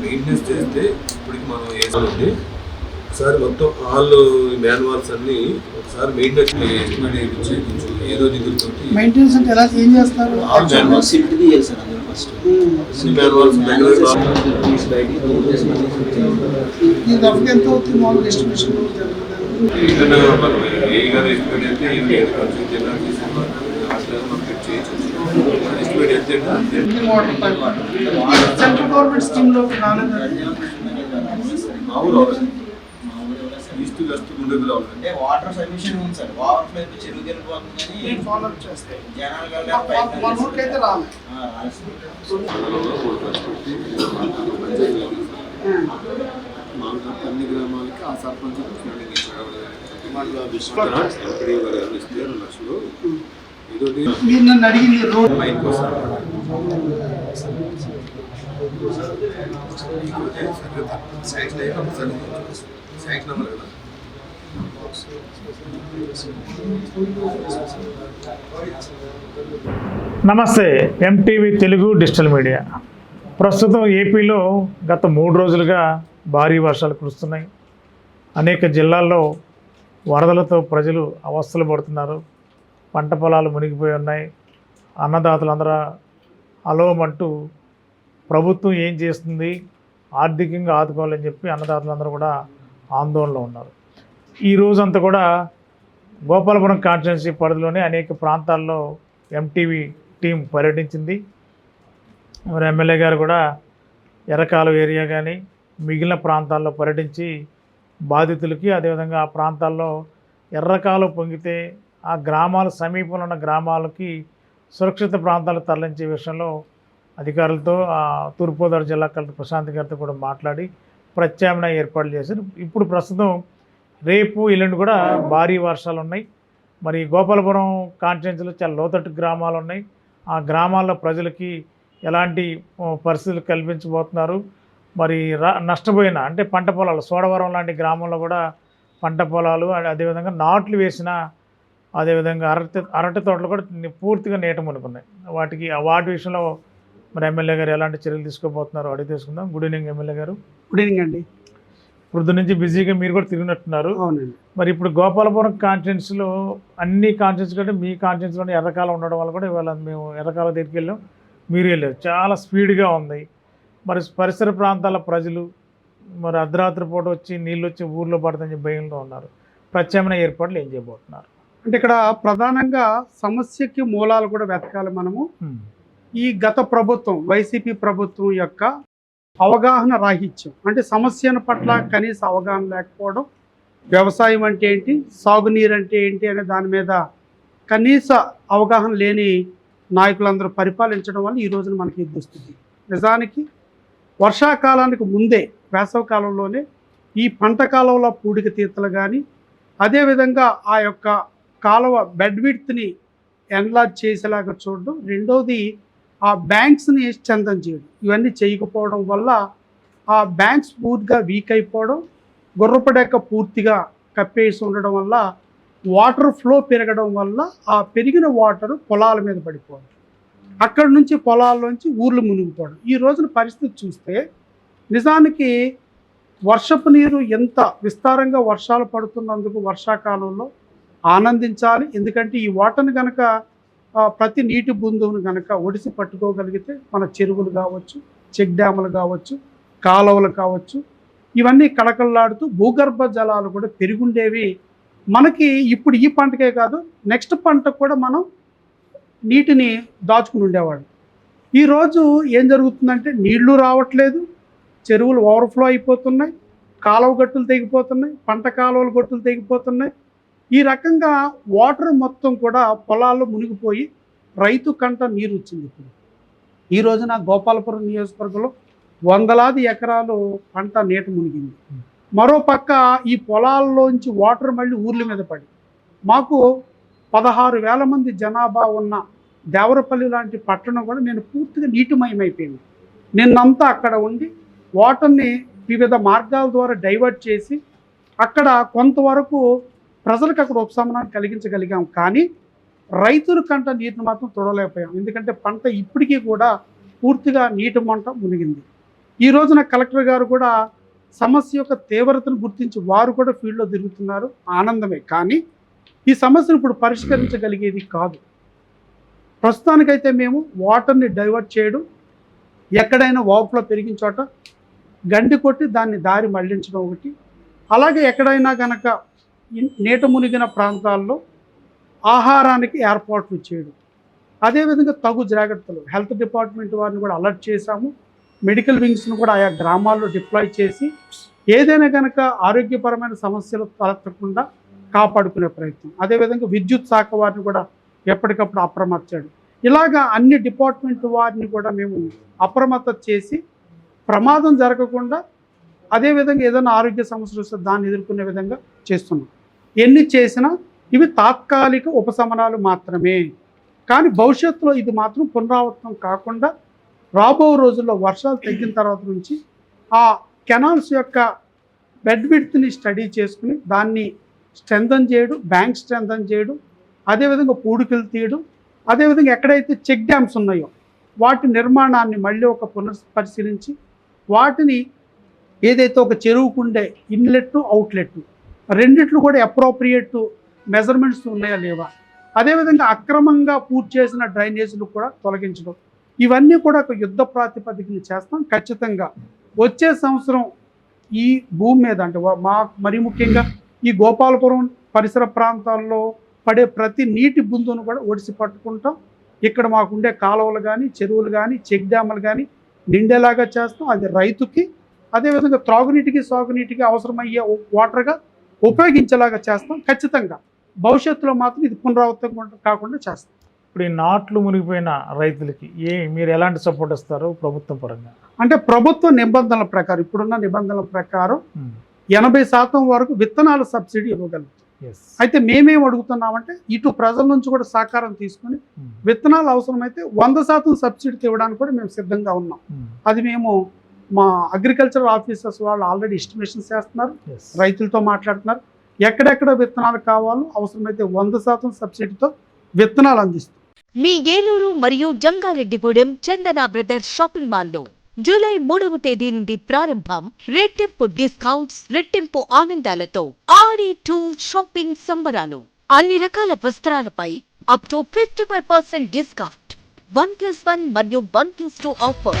Maintenance చేస్తే ఇప్పటికి మనం వేసామండి ఒకసారి మొత్తం ఆల్ మాన్యువల్స్ అన్ని ఒకసారి మెయింటెనెన్స్ ఎస్టిమేట్ వేయించి కొంచెం ఏదో నిధులతోటి మెయింటెనెన్స్ అంటే ఎలా ఏం చేస్తారు ఆల్ మాన్యువల్స్ అన్ని మాన్యువల్స్ ఈ ఎంత అవుతుంది మామూలుగా ఎస్టిమేషన్ మనం ఏ గారు ఎస్టిమేట్ ఏది సెంట్రల్ గవర్నమెంట్ స్కీమ్లో మామూలు ఈస్ట్ వెస్ట్ ముందుకు అంటే వాటర్ సర్వీషన్ ఉంది సార్ ఓవర్ఫ్లో అయితే చెరువు వెళ్ళిపోతుంది కానీ నేను ఫాలో అప్ జనాలు మన- మన ఊరికి అయితే మాకు అన్ని గ్రామాలకి ఆ సర్పంచ్ ఫండింగ్ ఇచ్చారు లక్షలు మీరు నన్ను అడిగింది రోడ్? కోసం. నమస్తే ఎంటీవీ తెలుగు డిజిటల్ మీడియా. ప్రస్తుతం ఏపీలో గత మూడు రోజులుగా భారీ వర్షాలు కురుస్తున్నాయి. అనేక జిల్లాల్లో వరదలతో ప్రజలు అవస్థలు పడుతున్నారు. పంట పొలాలు మునిగిపోయి ఉన్నాయి. అన్నదాతలందరూ అలోమంటూ ప్రభుత్వం ఏం చేస్తుంది? ఆర్థికంగా ఆదుకోవాలని చెప్పి అన్నదాతలందరూ కూడా ఆందోళనలో ఉన్నారు. ఈ రోజంతా కూడా గోపాలపురం కాన్స్టిట్యున్సీ పరిధిలోనే అనేక ప్రాంతాల్లో ఎంటీవీ టీం పర్యటించింది. మరి ఎమ్మెల్యే గారు కూడా ఎర్రకాలు ఏరియా కానీ మిగిలిన ప్రాంతాల్లో పర్యటించి బాధితులకి అదేవిధంగా ఆ ప్రాంతాల్లో ఎర్రకాలు పొంగితే ఆ గ్రామాల సమీపంలో ఉన్న గ్రామాలకి సురక్షిత ప్రాంతాలు తరలించే విషయంలో అధికారులతో తూర్పుగోదావరి జిల్లా కలెక్టర్ ప్రశాంత్ గారితో కూడా మాట్లాడి ప్రత్యామ్నాయ ఏర్పాట్లు చేశారు. ఇప్పుడు ప్రస్తుతం రేపు ఎల్లుండి కూడా భారీ వర్షాలు ఉన్నాయి. మరి గోపాలపురం కాన్స్టిట్యున్సీలో చాలా లోతట్టు గ్రామాలు ఉన్నాయి. ఆ గ్రామాల్లో ప్రజలకి ఎలాంటి పరిస్థితులు కల్పించబోతున్నారు? మరి రా నష్టపోయిన అంటే పంట పొలాలు సోడవరం లాంటి గ్రామంలో కూడా పంట పొలాలు అదేవిధంగా నాట్లు వేసిన అదేవిధంగా అరటి అరటి తోటలు కూడా పూర్తిగా నీట మునుకున్నాయి వాటికి ఆ వాటి విషయంలో మరి ఎమ్మెల్యే గారు ఎలాంటి చర్యలు తీసుకోబోతున్నారో అడిగి తీసుకుందాం గుడ్ ఈవినింగ్ ఎమ్మెల్యే గారు. గుడ్ ఈవినింగ్ అండి. పొద్దు నుంచి బిజీగా మీరు కూడా తిరిగినట్టున్నారు. మరి ఇప్పుడు గోపాలపురం కాన్ఫరెన్స్లో అన్ని కాన్ఫరెన్స్ కంటే మీ కాన్ఫరెన్స్లోనే ఎర్రకాలం ఉండడం వల్ల కూడా ఇవాళ మేము ఎర్రకాలం దగ్గరికి వెళ్ళాం. మీరు వెళ్ళారు. చాలా స్పీడ్గా ఉంది. మరి పరిసర ప్రాంతాల ప్రజలు మరి అర్ధరాత్రి పూట వచ్చి నీళ్ళు వచ్చి ఊర్లో పడతాయని భయంలో ఉన్నారు. ప్రత్యామ్నాయ ఏర్పాట్లు ఏం చేయబోతున్నారు? అంటే ఇక్కడ ప్రధానంగా సమస్యకి మూలాలు కూడా వెతకాలి మనము. ఈ గత ప్రభుత్వం వైసీపీ ప్రభుత్వం యొక్క అవగాహన రాహిత్యం. అంటే సమస్యల పట్ల కనీస అవగాహన లేకపోవడం వ్యవసాయం అంటే ఏంటి సాగునీరు అంటే ఏంటి అనే దాని మీద కనీస అవగాహన లేని నాయకులందరూ పరిపాలించడం వల్ల ఈ రోజున మనకి దుస్థితి నిజానికి వర్షాకాలానికి ముందే వేసవ కాలంలోనే ఈ పంట కాలంలో పూడిక తీతలు కానీ అదేవిధంగా ఆ యొక్క కాలువ బెడ్ విడ్త్ని ఎన్లార్జ్ చేసేలాగా చూడడం. రెండవది ఆ బ్యాంక్స్ని చందం చేయడం. ఇవన్నీ చేయకపోవడం వల్ల ఆ బ్యాంక్స్ పూర్తిగా వీక్ అయిపోవడం గుర్రపడెక్క పూర్తిగా కప్పేసి ఉండడం వల్ల వాటర్ ఫ్లో పెరగడం వల్ల ఆ పెరిగిన వాటర్ పొలాల మీద పడిపోవడం. అక్కడి నుంచి పొలాల్లోంచి ఊర్లు మునిగిపోవడం. ఈ రోజున పరిస్థితి చూస్తే నిజానికి వర్షపు నీరు ఎంత విస్తారంగా వర్షాలు పడుతున్నందుకు వర్షాకాలంలో ఆనందించాలి. ఎందుకంటే ఈ వాటర్ని కనుక ప్రతి నీటి బిందువును కనుక ఒడిసి పట్టుకోగలిగితే మన చెరువులు కావచ్చు చెక్ డ్యాములు కావచ్చు కాలువలు కావచ్చు ఇవన్నీ కళకళలాడుతూ భూగర్భ జలాలు కూడా పెరుగుండేవి. మనకి ఇప్పుడు ఈ పంటకే కాదు నెక్స్ట్ పంటకు కూడా మనం నీటిని దాచుకుని ఉండేవాడు ఈరోజు ఏం జరుగుతుందంటే నీళ్ళు రావట్లేదు చెరువులు ఓవర్ఫ్లో అయిపోతున్నాయి కాలువ గట్టులు తెగిపోతున్నాయి పంట కాలువలు గట్టులు తెగిపోతున్నాయి ఈ రకంగా వాటర్ మొత్తం కూడా పొలాల్లో మునిగిపోయి రైతు కంట నీరు వచ్చింది ఇప్పుడు. ఈ రోజున గోపాలపురం నియోజకవర్గంలో వందలాది ఎకరాలు పంట నీట మునిగింది. మరో పక్క ఈ పొలాల్లోంచి వాటర్ మళ్ళీ ఊర్ల మీద పడి. మాకు పదహారు వేల మంది జనాభా ఉన్న దేవరపల్లి లాంటి పట్టణం కూడా నేను పూర్తిగా నీటిమయమైపోయింది. నిన్నంతా అక్కడ ఉండి వాటర్ని వివిధ మార్గాల ద్వారా డైవర్ట్ చేసి అక్కడ కొంతవరకు ప్రజలకు అక్కడ ఉపశమనాన్ని కలిగించగలిగాం కానీ రైతుల కంట నీటిని మాత్రం తొడలేకపోయాం ఎందుకంటే పంట ఇప్పటికీ కూడా పూర్తిగా నీటి మంట మునిగింది. ఈ రోజున కలెక్టర్ గారు కూడా సమస్య యొక్క తీవ్రతను గుర్తించి వారు కూడా ఫీల్డ్లో తిరుగుతున్నారు. ఆనందమే. కానీ ఈ సమస్యను ఇప్పుడు పరిష్కరించగలిగేది కాదు. ప్రస్తుతానికైతే మేము వాటర్ని డైవర్ట్ చేయడం ఎక్కడైనా వాపులో పెరిగిన చోట గండి కొట్టి దాన్ని దారి మళ్ళించడం ఒకటి అలాగే ఎక్కడైనా కనుక నీట మునిగిన ప్రాంతాల్లో ఆహారానికి ఏర్పాట్లు చేయడం. అదేవిధంగా తగు జాగ్రత్తలు హెల్త్ డిపార్ట్మెంట్ వారిని కూడా అలర్ట్ చేశాము. మెడికల్ వింగ్స్ను కూడా ఆయా గ్రామాల్లో డిప్లాయ్ చేసి ఏదైనా కనుక ఆరోగ్యపరమైన సమస్యలు తలెత్తకుండా కాపాడుకునే ప్రయత్నం. అదేవిధంగా విద్యుత్ శాఖ వారిని కూడా ఎప్పటికప్పుడు అప్రమత్తాడు. ఇలాగా అన్ని డిపార్ట్మెంట్ వారిని కూడా మేము అప్రమత్త చేసి ప్రమాదం జరగకుండా అదేవిధంగా ఏదైనా ఆరోగ్య సమస్యలు వస్తే దాన్ని ఎదుర్కొనే విధంగా చేస్తున్నాం. ఎన్ని చేసినా ఇవి తాత్కాలిక ఉపశమనాలు మాత్రమే. కానీ భవిష్యత్తులో ఇది మాత్రం పునరావృతం కాకుండా రాబో రోజుల్లో వర్షాలు తగ్గిన తర్వాత నుంచి ఆ కెనాల్స్ యొక్క బెడ్ విడ్త్ని స్టడీ చేసుకుని దాన్ని స్ట్రెంథన్ చేయడం బ్యాంక్ స్ట్రెంథన్ చేయడం అదేవిధంగా పూడికలు తీయడం అదేవిధంగా ఎక్కడైతే చెక్ డ్యామ్స్ ఉన్నాయో వాటి నిర్మాణాన్ని మళ్ళీ ఒక పునఃపరిశీలించి వాటిని ఏదైతే ఒక చెరువుకుండే ఇన్లెట్ అవుట్లెట్ రెండిట్లు కూడా అప్రోప్రియేట్ మెజర్మెంట్స్ ఉన్నాయా లేవా? అదేవిధంగా అక్రమంగా పూర్తి చేసిన డ్రైనేజీలు కూడా తొలగించడం. ఇవన్నీ కూడా ఒక యుద్ధ ప్రాతిపదికన చేస్తాం. ఖచ్చితంగా వచ్చే సంవత్సరం ఈ భూమి మీద అంటే మా మరి ముఖ్యంగా ఈ గోపాలపురం పరిసర ప్రాంతాల్లో పడే ప్రతి నీటి బుందును కూడా ఒడిసి పట్టుకుంటాం. ఇక్కడ మాకుండే కాలువలు కానీ చెరువులు కానీ చెక్ డ్యాములు కానీ నిండేలాగా చేస్తాం. అది రైతుకి అదేవిధంగా త్రాగునీటికి సాగునీటికి అవసరమయ్యే వాటర్గా ఉపయోగించేలాగా చేస్తాం. ఖచ్చితంగా. భవిష్యత్తులో మాత్రం ఇది పునరావృతం కాకుండా చేస్తాం. ఇప్పుడు ఈ నాట్లు మునిగిపోయిన రైతులకి ఏ మీరు ఎలాంటి సపోర్ట్ ఇస్తారు ప్రభుత్వం పరంగా? అంటే ప్రభుత్వ నిబంధనల ప్రకారం ఇప్పుడున్న నిబంధనల ప్రకారం ఎనభై శాతం వరకు విత్తనాల సబ్సిడీ ఇవ్వగలుగుతాం. అయితే మేమేం అడుగుతున్నామంటే ఇటు ప్రజల నుంచి కూడా సహకారం తీసుకుని విత్తనాలు అవసరమైతే వంద శాతం సబ్సిడీ ఇవ్వడానికి కూడా మేము సిద్ధంగా ఉన్నాం. అది మేము మా అగ్రికల్చర్ ఆఫీసర్స్ వాళ్ళు ఆల్రెడీ ఎస్టిమేషన్స్ చేస్తున్నారు. రైతులతో మాట్లాడుతున్నారు. ఎక్కడెక్కడ విత్తనాలు కావాలో అవసరమైతే వంద శాతం సబ్సిడీతో విత్తనాలు అందిస్తాం. మీ ఏలూరు మరియు జంగారెడ్డిగూడెం చందన బ్రదర్స్ షాపింగ్ మాల్లో జూలై మూడవ తేదీ నుండి ప్రారంభం రెట్టింపు డిస్కౌంట్స్ రెట్టింపు ఆనందాలతో ఆడి టూ షాపింగ్ సంబరాలు. అన్ని రకాల వస్త్రాలపై up to fifty five percent discount one plus one మరియు వన్ ప్లస్ టూ ఆఫర్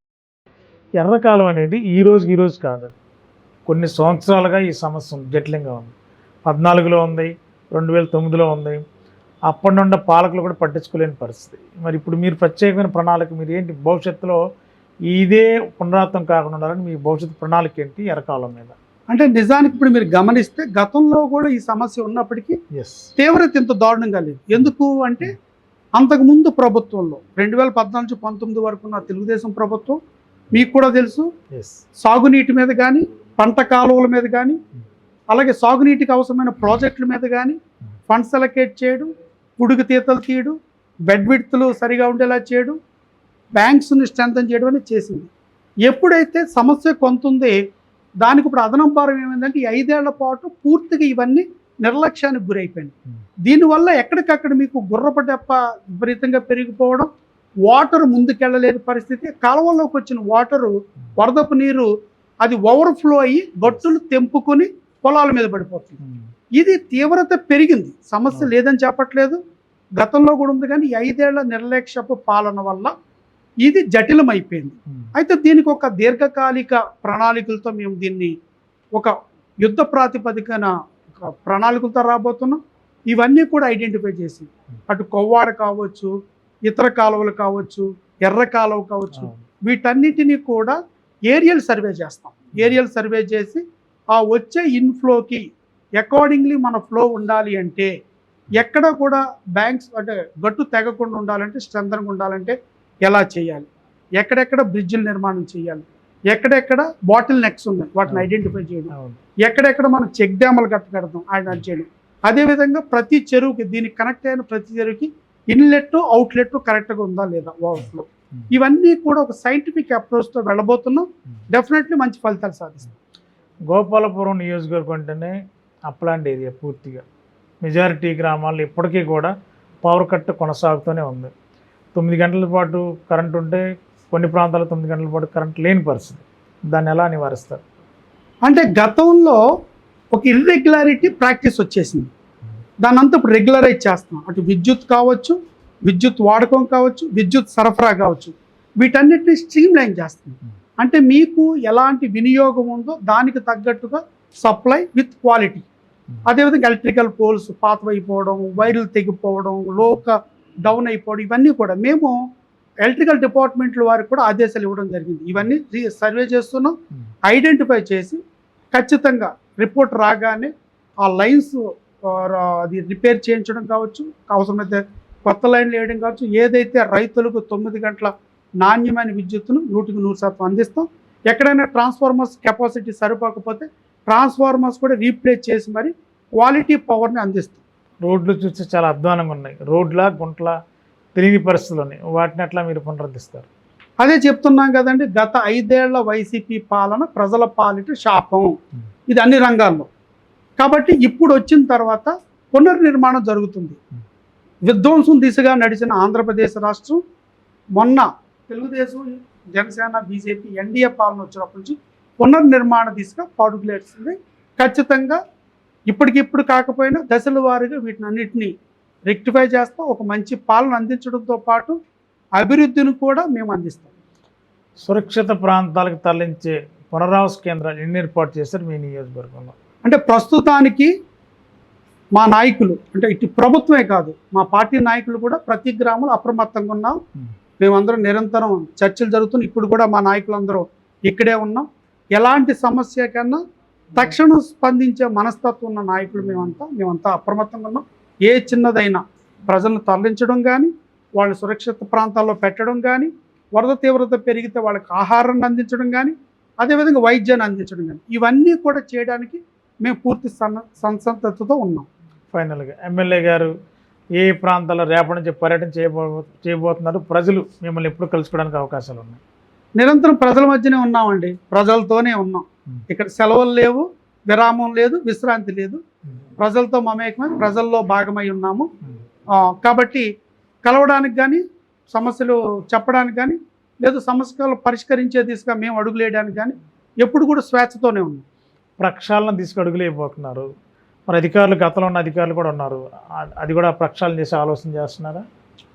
ఎర్రకాలం అనేది ఈ రోజు ఈ రోజు కాదు. కొన్ని సంవత్సరాలుగా ఈ సమస్య ఉంది, జటిలంగా ఉంది. పద్నాలుగులో ఉంది రెండు వేల తొమ్మిదిలో ఉంది. అప్పటి నుండి పాలకులు కూడా పట్టించుకోలేని పరిస్థితి. మరి ఇప్పుడు మీరు ప్రత్యేకమైన ప్రణాళిక మీరు ఏంటి భవిష్యత్తులో ఇదే పునరావృతం కాకుండా ఉండాలని మీ భవిష్యత్తు ప్రణాళిక ఏంటి ఎర్రకాలం మీద? అంటే నిజానికి ఇప్పుడు మీరు గమనిస్తే గతంలో కూడా ఈ సమస్య ఉన్నప్పటికీ ఎస్ తీవ్రత ఇంత దారుణంగా లేదు. ఎందుకు అంటే అంతకుముందు ప్రభుత్వంలో రెండు వేల పద్నాలుగు నుంచి పంతొమ్మిది వరకు ఉన్న తెలుగుదేశం ప్రభుత్వం మీకు కూడా తెలుసు. సాగునీటి మీద కానీ పంట కాలువల మీద కానీ అలాగే సాగునీటికి అవసరమైన ప్రాజెక్టుల మీద కానీ ఫండ్స్ అలకేట్ చేయడం పుడుగు తీతలు తీయడం బెడ్ విడ్త్లు సరిగా ఉండేలా చేయడం బ్యాంక్స్ని స్ట్రెంథన్ చేయడం అనేది చేసింది. ఎప్పుడైతే సమస్య కొంత ఉంది దానికి ఇప్పుడు అదనం భారం ఏమైందంటే ఈ ఐదేళ్ళ పాటు పూర్తిగా ఇవన్నీ నిర్లక్ష్యానికి గురైపోయింది దీనివల్ల ఎక్కడికక్కడ మీకు గుర్రపు డెప్ప విపరీతంగా పెరిగిపోవడం వాటర్ ముందుకెళ్ళలేని పరిస్థితి కాలువల్లోకి వచ్చిన వాటరు వరదపు నీరు అది ఓవర్ఫ్లో అయ్యి గట్టులు తెంపుకొని పొలాల మీద పడిపోతుంది. ఇది తీవ్రత పెరిగింది. సమస్య లేదని చెప్పట్లేదు. గతంలో కూడా ఉంది కానీ ఐదేళ్ళ నిర్లక్ష్యపు పాలన వల్ల ఇది జటిలమైపోయింది. అయితే దీనికి ఒక దీర్ఘకాలిక ప్రణాళికలతో మేము దీన్ని ఒక యుద్ధ ప్రాతిపదికన ఒక ప్రణాళికలతో రాబోతున్నాం. ఇవన్నీ కూడా ఐడెంటిఫై చేసి అటు కొవ్వాడ కావచ్చు ఇతర కాలువలు కావచ్చు ఎర్ర కాలువ కావచ్చు వీటన్నిటినీ కూడా ఏరియల్ సర్వే చేస్తాం ఏరియల్ సర్వే చేసి ఆ వచ్చే ఇన్ఫ్లోకి అకార్డింగ్లీ మన ఫ్లో ఉండాలి అంటే ఎక్కడ కూడా బ్యాంక్స్ అంటే గట్టు తెగకుండా ఉండాలంటే స్ట్రెంథన్గా ఉండాలంటే ఎలా చేయాలి ఎక్కడెక్కడ బ్రిడ్జిల నిర్మాణం చేయాలి ఎక్కడెక్కడ బాటిల్ నెక్స్ ఉన్నాయి వాటిని ఐడెంటిఫై చేయడం ఎక్కడెక్కడ మనం చెక్ డ్యాములు కట్ట కడతాం ఆయన చేయడం అదేవిధంగా ప్రతి చెరువుకి దీనికి కనెక్ట్ అయిన ప్రతి చెరువుకి ఇన్లెట్ అవుట్లెట్ కరెక్ట్గా ఉందా లేదా? ఓవర్ఫ్లో ఇవన్నీ కూడా ఒక సైంటిఫిక్ అప్రోచ్తో వెళ్ళబోతున్నాం. డెఫినెట్లీ మంచి ఫలితాలు సాధిస్తాం. గోపాలపురం నియోజకవర్గం అంటేనే అప్లాంటి ఏరియా పూర్తిగా. మెజారిటీ గ్రామాల్లో ఇప్పటికీ కూడా పవర్ కట్ కొనసాగుతూనే ఉంది. తొమ్మిది గంటల పాటు కరెంట్ ఉంటే కొన్ని ప్రాంతాల్లో తొమ్మిది గంటల పాటు కరెంట్ లేని పరిస్థితి. దాన్ని ఎలా నివారిస్తారు? అంటే గతంలో ఒక ఇర్రెగ్యులారిటీ ప్రాక్టీస్ వచ్చేసింది. దాని అంతా ఇప్పుడు రెగ్యులరైజ్ చేస్తున్నాం. అటు విద్యుత్ కావచ్చు విద్యుత్ వాడకం కావచ్చు విద్యుత్ సరఫరా కావచ్చు. వీటన్నిటిని స్ట్రీమ్ లైన్ చేస్తున్నాం. అంటే మీకు ఎలాంటి వినియోగం ఉందో దానికి తగ్గట్టుగా సప్లై విత్ క్వాలిటీ. అదేవిధంగా ఎలక్ట్రికల్ పోల్స్ పాతవైపోవడం వైర్లు తెగిపోవడం లోక డౌన్ అయిపోవడం ఇవన్నీ కూడా మేము ఎలక్ట్రికల్ డిపార్ట్మెంట్ల వారికి కూడా ఆదేశాలు ఇవ్వడం జరిగింది. ఇవన్నీ సర్వే చేస్తున్నాం ఐడెంటిఫై చేసి ఖచ్చితంగా రిపోర్ట్ రాగానే ఆ లైన్స్ అది రిపేర్ చేయించడం కావచ్చు అవసరమైతే కొత్త లైన్లు వేయడం కావచ్చు ఏదైతే రైతులకు తొమ్మిది గంటల నాణ్యమైన విద్యుత్తును నూటికి నూరు శాతం అందిస్తాం ఎక్కడైనా ట్రాన్స్ఫార్మర్స్ కెపాసిటీ సరిపోకపోతే ట్రాన్స్ఫార్మర్స్ కూడా రీప్లేస్ చేసి మరి క్వాలిటీ పవర్ని అందిస్తాం. రోడ్లు చూస్తే చాలా అధ్వానంగా ఉన్నాయి. రోడ్ల గుంట్ల తెలియని పరిస్థితులు ఉన్నాయి వాటిని ఎట్లా మీరు పునరుద్ధరిస్తారు. అదే చెప్తున్నాం కదండి గత ఐదేళ్ళ వైసీపీ పాలన ప్రజల పాలిట శాపం. ఇది అన్ని రంగాల్లో. కాబట్టి ఇప్పుడు వచ్చిన తర్వాత పునర్నిర్మాణం జరుగుతుంది. విధ్వంసం దిశగా నడిచిన ఆంధ్రప్రదేశ్ రాష్ట్రం మొన్న తెలుగుదేశం జనసేన బీజేపీ ఎన్డీఏ పాలన వచ్చినప్పటి నుంచి పునర్నిర్మాణ దిశగా పాడుకులేస్తుంది ఖచ్చితంగా ఇప్పటికిప్పుడు కాకపోయినా దశల వారీగా వీటిని అన్నింటినీ రెక్టిఫై చేస్తూ. ఒక మంచి పాలన అందించడంతో పాటు అభివృద్ధిని కూడా మేము అందిస్తాం. సురక్షిత ప్రాంతాలకు తరలించే పునరావాస కేంద్రాలు ఎన్ని ఏర్పాటు చేశారు మీ నియోజకవర్గంలో? అంటే ప్రస్తుతానికి మా నాయకులు అంటే ఇటు ప్రభుత్వమే కాదు మా పార్టీ నాయకులు కూడా ప్రతి గ్రామంలో అప్రమత్తంగా ఉన్నాం. మేమందరం నిరంతరం చర్చలు జరుగుతున్నాయి. ఇప్పుడు కూడా మా నాయకులందరూ ఇక్కడే ఉన్నాం. ఎలాంటి సమస్య కన్నా తక్షణం స్పందించే మనస్తత్వం ఉన్న నాయకులు మేమంతా మేమంతా అప్రమత్తంగా ఉన్నాం. ఏ చిన్నదైనా ప్రజలను తరలించడం కానీ వాళ్ళని సురక్షిత ప్రాంతాల్లో పెట్టడం కానీ వరద తీవ్రత పెరిగితే వాళ్ళకి ఆహారాన్ని అందించడం కానీ అదేవిధంగా వైద్యాన్ని అందించడం కానీ ఇవన్నీ కూడా చేయడానికి మేము పూర్తి సన్న సంసంతతో ఉన్నాం. ఫైనల్గా ఎమ్మెల్యే గారు ఏ ప్రాంతాల్లో రేపటి నుంచి పర్యటన చేయబో చేయబోతున్నారు ప్రజలు మిమ్మల్ని ఎప్పుడు కలుసుకోవడానికి అవకాశాలు ఉన్నాయి? నిరంతరం ప్రజల మధ్యనే ఉన్నామండి. ప్రజలతోనే ఉన్నాం. ఇక్కడ సెలవులు లేవు విరామం లేదు విశ్రాంతి లేదు. ప్రజలతో మమేకమై ప్రజల్లో భాగమై ఉన్నాము. కాబట్టి కలవడానికి కానీ సమస్యలు చెప్పడానికి కానీ లేదు సమస్యలు పరిష్కరించే దిశగా మేము అడుగులేయడానికి కానీ ఎప్పుడు కూడా స్వేచ్ఛతోనే ఉన్నాం. ప్రక్షాళన తీసుకు అడుగులేకపోతున్నారు మరి అధికారులు గతంలో ఉన్న అధికారులు కూడా ఉన్నారు. అది కూడా ప్రక్షాళన చేసే ఆలోచన చేస్తున్నారా?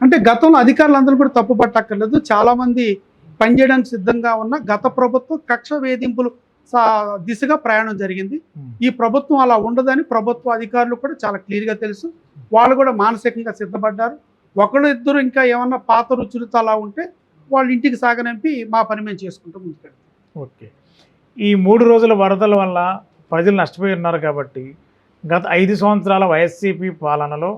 అంటే గతంలో అధికారులందరూ కూడా తప్పు పట్టక్కర్లేదు. చాలామంది పనిచేయడానికి సిద్ధంగా ఉన్న గత ప్రభుత్వం కక్ష వేధింపులు దిశగా ప్రయాణం జరిగింది. ఈ ప్రభుత్వం అలా ఉండదని ప్రభుత్వ అధికారులు కూడా చాలా క్లియర్గా తెలుసు. వాళ్ళు కూడా మానసికంగా సిద్ధపడ్డారు. ఒకళ్ళు ఇద్దరు ఇంకా ఏమన్నా పాత రుచులతో అలా ఉంటే వాళ్ళ ఇంటికి సాగనంపి మా పని మేము చేసుకుంటూ ముందుకెళ్తాం. ఓకే. ఈ మూడు రోజుల వరదల వల్ల ప్రజలు నష్టపోయి ఉన్నారు కాబట్టి గత ఐదు సంవత్సరాల వైఎస్సీపీ పాలనలో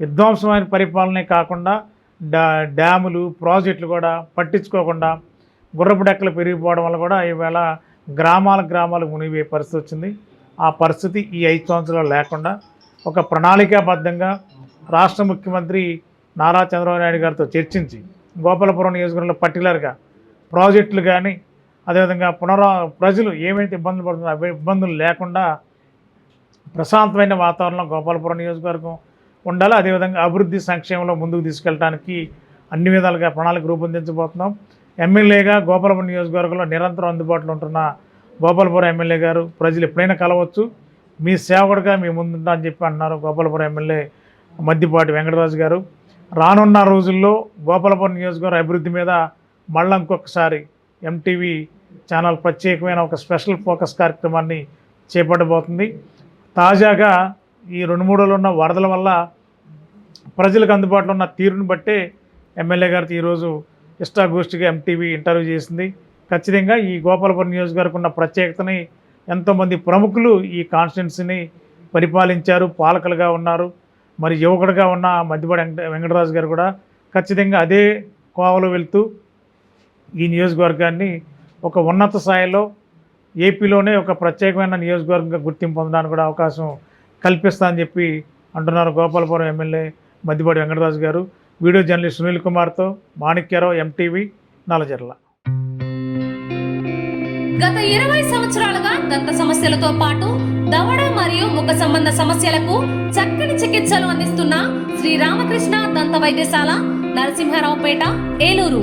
విధ్వంసమైన పరిపాలనే కాకుండా డా డ్యాములు ప్రాజెక్టులు కూడా పట్టించుకోకుండా గుర్రపు డెక్కలు పెరిగిపోవడం వల్ల కూడా ఈవేళ గ్రామాల గ్రామాలు మునిగిపోయే పరిస్థితి వచ్చింది. ఆ పరిస్థితి ఈ ఐదు సంవత్సరాలు లేకుండా ఒక ప్రణాళికాబద్ధంగా రాష్ట్ర ముఖ్యమంత్రి నారా చంద్రబాబు నాయుడు గారితో చర్చించి గోపాలపురం నియోజకవర్గంలో పర్టికులర్గా ప్రాజెక్టులు కానీ అదేవిధంగా పునరా ప్రజలు ఏమైతే ఇబ్బందులు పడుతుందో అవి ఇబ్బందులు లేకుండా ప్రశాంతమైన వాతావరణం గోపాలపురం నియోజకవర్గం ఉండాలి. అదేవిధంగా అభివృద్ధి సంక్షేమంలో ముందుకు తీసుకెళ్ళడానికి అన్ని విధాలుగా ప్రణాళిక రూపొందించబోతున్నాం. ఎమ్మెల్యేగా గోపాలపురం నియోజకవర్గంలో నిరంతరం అందుబాటులో ఉంటున్న గోపాలపురం ఎమ్మెల్యే గారు ప్రజలు ఎప్పుడైనా కలవచ్చు. మీ సేవకుడిగా మీ ముందుంటా అని చెప్పి అంటున్నారు గోపాలపురం ఎమ్మెల్యే మద్దిపాటి వెంకటరాజు గారు. రానున్న రోజుల్లో గోపాలపురం నియోజకవర్గం అభివృద్ధి మీద మళ్ళీ ఇంకొకసారి ఎంటీవీ ఛానల్ ప్రత్యేకమైన ఒక స్పెషల్ ఫోకస్ కార్యక్రమాన్ని చేపట్టబోతుంది. తాజాగా ఈ రెండు మూడు ఉన్న వరదల వల్ల ప్రజలకు అందుబాటులో ఉన్న తీరును బట్టే ఎమ్మెల్యే గారితో ఈరోజు ఇష్టాగోష్ఠిగా ఎంటీవీ ఇంటర్వ్యూ చేసింది. ఖచ్చితంగా ఈ గోపాలపురం నియోజకవర్గం ఉన్న ప్రత్యేకతని ఎంతోమంది ప్రముఖులు ఈ కాన్స్టిట్యున్సీని పరిపాలించారు. పాలకులుగా ఉన్నారు. మరి యువకుడుగా ఉన్న మధ్యపాటి వెంకట వెంకటరాజు గారు కూడా ఖచ్చితంగా అదే కోవలో వెళ్తూ ఈ నియోజకవర్గాన్ని ఒక ఉన్నత స్థాయిలో ఏపీలోనే ఒక ప్రత్యేకమైన నియోజకవర్గంగా గుర్తింపు పొందడానికి కూడా అవకాశం కల్పిస్తా అని చెప్పి అంటున్నారు గోపాలపురం ఎమ్మెల్యే మద్దిపాటి వెంకటరాజు గారు. వీడియో జర్నలిస్ట్ సునీల్ కుమార్తో మాణిక్యరావు ఎంటీవీ నలజర్ల గత ఇరవై సంవత్సరాలుగా దంత సమస్యలతో పాటు దవడ మరియు ముఖ సంబంధ సమస్యలకు చక్కని చికిత్సలు అందిస్తున్న శ్రీ రామకృష్ణ దంత వైద్యశాల నరసింహారావుపేట ఏలూరు.